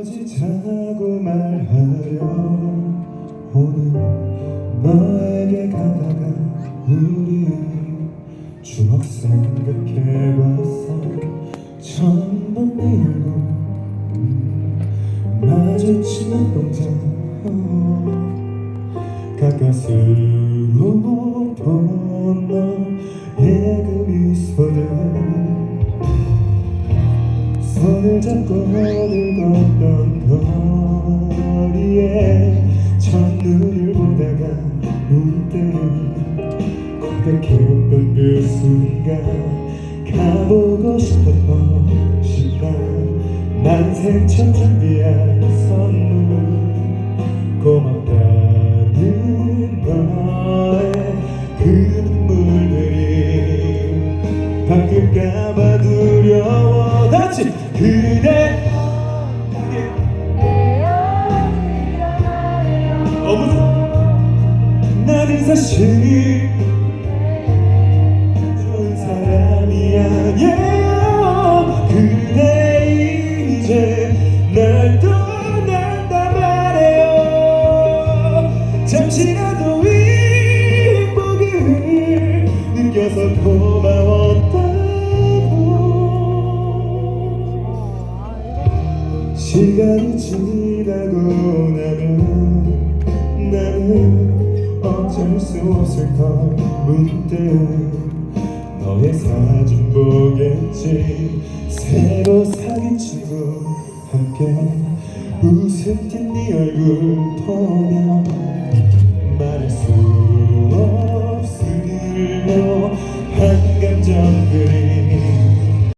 지자고 말하려 오늘 너에게 가다가 우리 추억 생각해봤어 처음 본 일고 마주친 동작 가까스로 본 손을 잡고 오늘 걷던 거리에 첫눈을 보다가 문득 고백했던 그 순간 가보고 싶었던 시간 난 생처 준비한 선물 바뀔까봐 두려워. 다시 그대. 너무 좋아 나는 사실 시간이 지나고 나면 나는 어쩔 수 없을까 문득 너의 사진 보겠지. 새로 사귄 친구 함께 웃음 띤네 얼굴 보며 말할 수 없으며 한 감정 그리